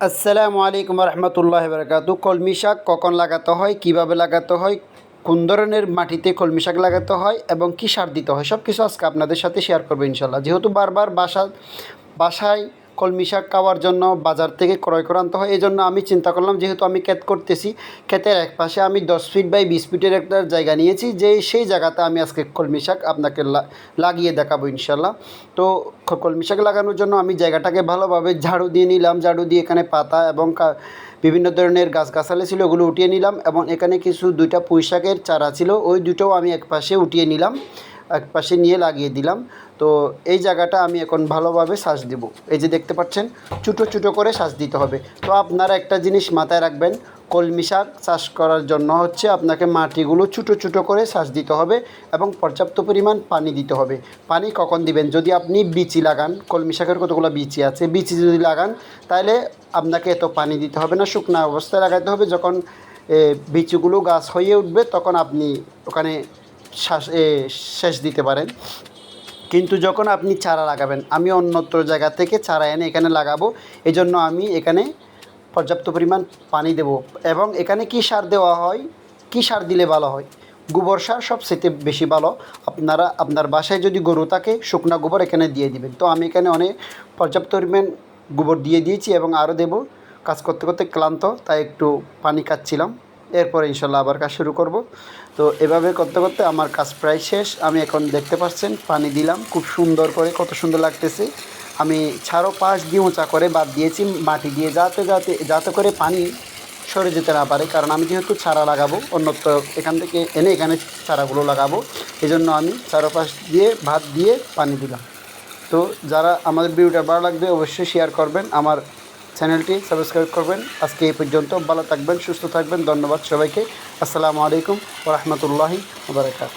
আসসালামু আলাইকুম রহমতুল্লাহ বরকাত কলমি শাক কখন লাগাতে হয়, কীভাবে লাগাতে হয়, কোন ধরনের মাটিতে কলমি শাক লাগাতে হয় এবং কী সার দিতে হয় সব কিছু আজকে আপনাদের সাথে শেয়ার করব ইনশাল্লাহ যেহেতু বারবার বাসা বাসায় কলমি শাক খাওয়ার জন্য বাজার থেকে ক্রয় করে আনতে হয়। এই জন্য আমি চিন্তা করলাম, যেহেতু আমি ক্ষেত করতেছি, ক্ষেতের এক পাশে আমি দশ ফিট বাই বিশ ফিটের একটা জায়গা নিয়েছি, যে সেই জায়গাতে আমি আজকে কলমি শাক আপনাকে লাগিয়ে দেখাবো ইনশাল্লাহ তো কলমি শাক লাগানোর জন্য আমি জায়গাটাকে ভালোভাবে ঝাড়ু দিয়ে নিলাম, ঝাড়ু দিয়ে এখানে পাতা এবং বিভিন্ন ধরনের গাছগাছালি ছিল, ওগুলো উঠিয়ে নিলাম এবং এখানে কিছু দুইটা পুঁই শাকের চারা ছিল, ওই দুটোও আমি এক পাশে উঠিয়ে নিলাম। এক পাশে নিয়ে লাগিয়ে দিলাম। তো এই জায়গাটা আমি এখন ভালোভাবে শ্বাস দেবো। এই যে দেখতে পাচ্ছেন, ছোটো ছোটো করে শ্বাস দিতে হবে। তো আপনারা একটা জিনিস মাথায় রাখবেন, কলমি শাক চাষ করার জন্য হচ্ছে আপনাকে মাটিগুলো ছোটো ছোটো করে শ্বাস দিতে হবে এবং পর্যাপ্ত পরিমাণ পানি দিতে হবে। পানি কখন দিবেন? যদি আপনি বিচি লাগান, কলমি শাকের কতগুলো বিচি আছে? বিচি যদি লাগান তাহলে আপনাকে এত পানি দিতে হবে না, শুকনো অবস্থায় লাগাতে হবে। যখন বিচিগুলো গাছ হয়ে উঠবে, তখন আপনি ওখানে এ, দিতে পারেন। কিন্তু যখন আপনি চারা লাগাবেন আমি অন্যত্র জায়গা থেকে চারা এনে এখানে লাগাবো এই জন্য আমি এখানে পর্যাপ্ত পরিমাণ পানি দেব। এবং এখানে কি সার দেওয়া হয়? কি সার দিলে ভালো হয়? গোবর সার সবচেয়ে বেশি ভালো। আপনারা আপনার বাসায় যদি গরু থাকে শুকনো গোবর এখানে দিয়ে দিবেন। তো আমি এখানে অনেক পর্যাপ্ত পরিমাণ গোবর দিয়ে দিয়েছি এবং আরও দেব। কাজ করতে করতে ক্লান্ত তাই একটু পানি খাচ্ছিলাম। এরপরে ইনশাল্লাহ আবার কাজ শুরু করব। তো এভাবে করতে করতে আমার কাজ প্রায় শেষ। আমি এখন দেখতে পাচ্ছেন, পানি দিলাম, খুব সুন্দর করে, কত সুন্দর লাগতেছে। আমি ছাড়ো পাশ দিয়ে উঁচা করে বাদ দিয়েছি, মাটি দিয়ে যাতে যাতে যাতে করে পানি সরে যেতে না পারে। কারণ আমি যেহেতু চারা লাগাবো, অন্যত্র এখান থেকে এনে এখানে চারাগুলো লাগাবো এই জন্য আমি চারোপাশ দিয়ে ভাত দিয়ে পানি দিলাম। তো যারা আমাদের ভিডিওটা ভালো লাগবে, অবশ্যই শেয়ার করবেন। আমার চ্যানেলটি সাবস্ক্রাইব করবেন। আজকে এই পর্যন্ত ভালো থাকবেন, সুস্থ থাকবেন। ধন্যবাদ সবাইকে। আসসালামু আলাইকুম রহমতুল্লাহি বারকাত